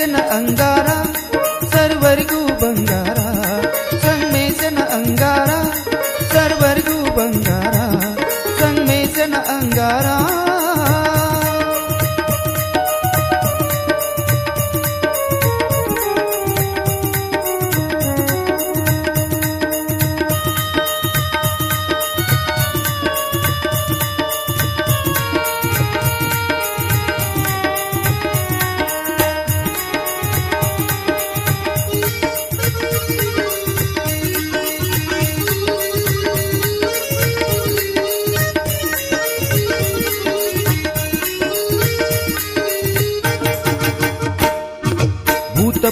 ಸಂಮೇಶನ ಅಂಗಾರ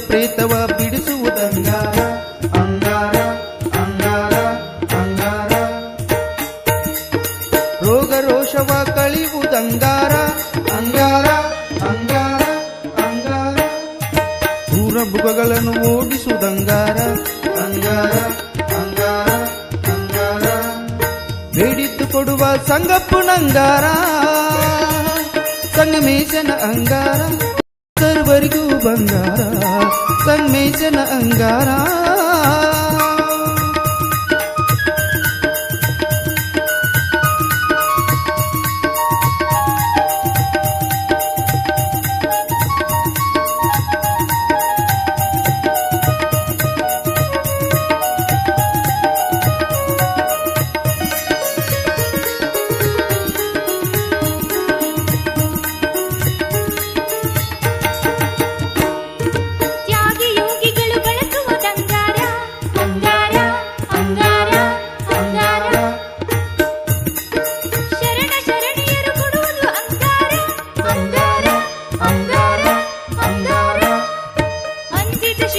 ಪ್ರೇತವ ಬಿಡಿಸುವುದಂಗಾರ ಅಂಗಾರ ಅಂಗಾರ ಅಂಗಾರ. ರೋಗ ರೋಷವ ಕಳಿಯುವುದಂಗಾರ. ಅಂಗಾರ ಅಂಗಾರ ಅಂಗಾರ. ದೂರ ಮುಖಗಳನ್ನು ಓಡಿಸುವುದಂಗಾರ. ಅಂಗಾರ ಅಂಗಾರ ಅಂಗಾರ. ಬೇಡಿದ್ದು ಕೊಡುವ ಸಂಗಪ್ಪುನಂಗಾರ ಸಂಗಮೇಶನ ಅಂಗಾರ. ಬಂಗಾರ ಸಂಗಮೇಶನ ಅಂಗಾರ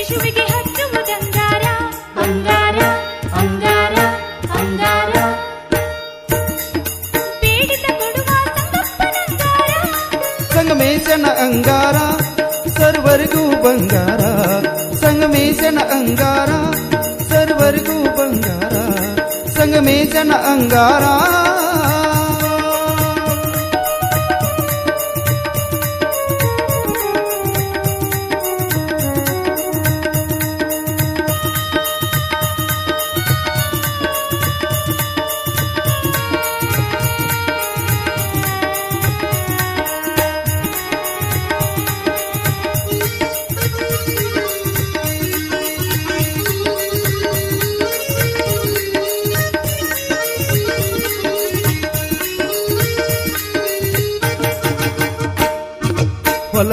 ಶಿಶುವಿಗೆ ಹಚ್ಚುವುದಂಗಾರ ಅಂಗಾರ ಅಂಗಾರ ಅಂಗಾರ ಪೀಡಿತ ಕೊಡುವ ಸಂಗಪ್ಪನಂಗಾರ ಸಂಗಮೇಶನ ಅಂಗಾರ, ಸರ್ವರಿಗೂ ಬಂಗಾರ. ಸಂಗಮೇಶನ ಅಂಗಾರ, ಸರ್ವರಿಗೂ ಬಂಗಾರ. ಸಂಗಮೇಶನ ಅಂಗಾರ.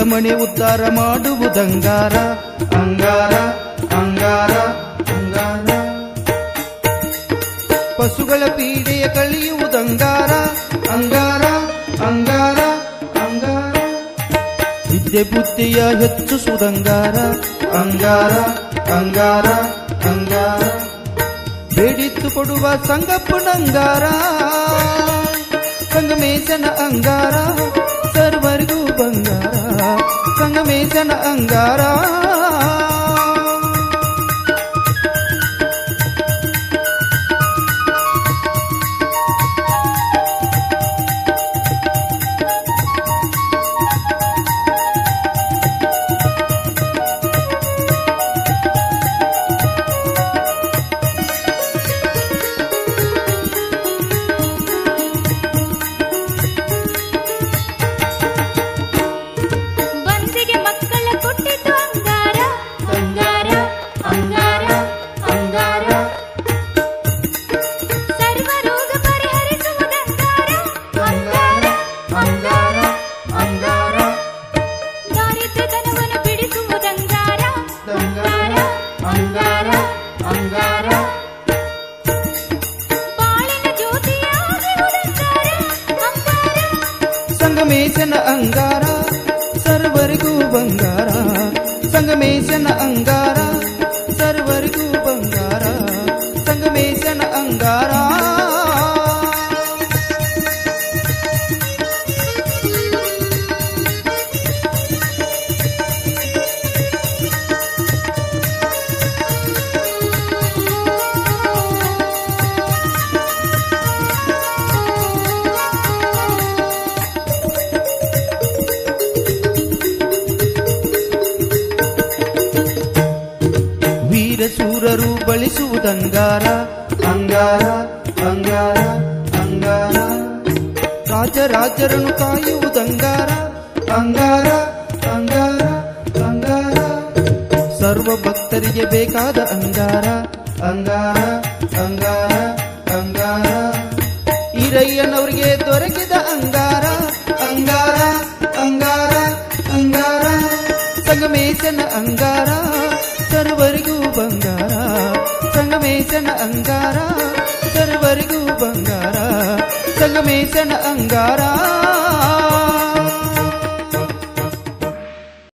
ಹೊಲಮನೆ ಉದ್ಧಾರ ಮಾಡುವುದಂಗಾರ ಅಂಗಾರ. ಅಂಗಾರ ಅಂಗಾರ ಪಶುಗಳ ಪೀಡೆಯ ಕಳಿಯುವುದಂಗಾರ ಅಂಗಾರ. ಅಂಗಾರ ಅಂಗಾರ ವಿದ್ಯೆ ಬುದ್ಧಿಯ ಹೆಚ್ಚಿಸುವುದಂಗಾರ ಅಂಗಾರ. ಅಂಗಾರ ಅಂಗಾರ ಬೇಡಿತ್ತು ಕೊಡುವ ಸಂಗಪ್ಪನಂಗಾರ ಸಂಗಮೇಶನ ಅಂಗಾರ. ಸರ್ವರಿಗೂ ಬಂಗಾರ ಸಂಗಮೇಶನ ಅಂಗಾರ ಸಂಗಮೇಶನ ಅಂಗಾರ ಸರ್ವರಿಗೂ ಬಂಗಾರ ಸಂಗಮೇಶನ ಅಂಗಾರ ಸರ್ವರಿಗೂ ಬಂಗಾರ ಸಂಗಮೇಶನ ಅಂಗಾರ ಶೂರರು ಬಳಸುವುದಂಗಾರ. ಅಂಗಾರ ಅಂಗಾರ ಅಂಗಾರ. ರಾಜರಾಜರನ್ನು ಕಾಯುವುದಂಗಾರ. ಅಂಗಾರ ಅಂಗಾರ ಅಂಗಾರ. ಸರ್ವ ಭಕ್ತರಿಗೆ ಬೇಕಾದ ಅಂಗಾರ. ಅಂಗಾರ ಅಂಗಾರ ಅಂಗಾರ. ಈರಯ್ಯನವರಿಗೆ ದೊರಕಿದ ಅಂಗಾರ. ಅಂಗಾರ ಅಂಗಾರ ಅಂಗಾರ. ಸಂಗಮೇಶನ ಅಂಗಾರ. ಸರ್ವರಿಗೂ ಬಂಗಾರ ಸಂಗಮೇಶನ ಅಂಗಾರ ಸರ್ವರಿಗೂ ಬಂಗಾರ ಸಂಗಮೇಶನ ಅಂಗಾರ